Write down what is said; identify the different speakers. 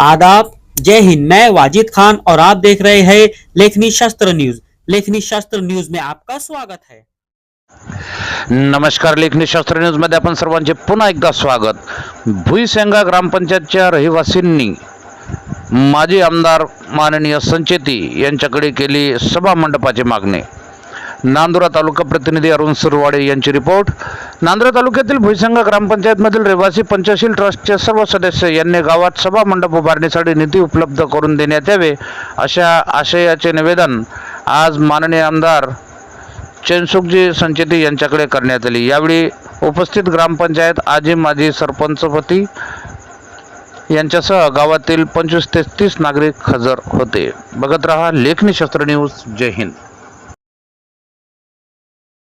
Speaker 1: आदाब। जय हिंद। मैं वाजिद खान और आप देख रहे हैं लेखनी शास्त्र न्यूज। लेखनी शास्त्र न्यूज में आपका स्वागत है।
Speaker 2: नमस्कार लेखनी शास्त्र न्यूजमध्ये आपण सर्वांचे पुन्हा एकदा स्वागत. भुईसेंगा ग्रामपंचायतच्या रहिवासींनी माजी आमदार माननीय संचेती यांच्याकडे केली सभा मंडपाची मागणी. नांदुरा तालुका प्रतिनिधी अरुण सुरवाडे यांची रिपोर्ट. नांदुरा तालुक्यातील भुईसंगा ग्रामपंचायतमधील रहिवासी पंचशील ट्रस्टचे सर्व सदस्य यांनी गावात सभा मंडप उभारणीसाठी निधी उपलब्ध करून देण्यात यावे अशा आशयाचे निवेदन आज माननीय आमदार चेनसुखजी संचेती यांच्याकडे करण्यात आली. यावेळी उपस्थित ग्रामपंचायत आजी माजी सरपंचपती यांच्यासह गावातील पंचवीस ते तीस नागरिक हजर होते. बघत रहा लेखनी शस्त्र न्यूज. जय हिंद.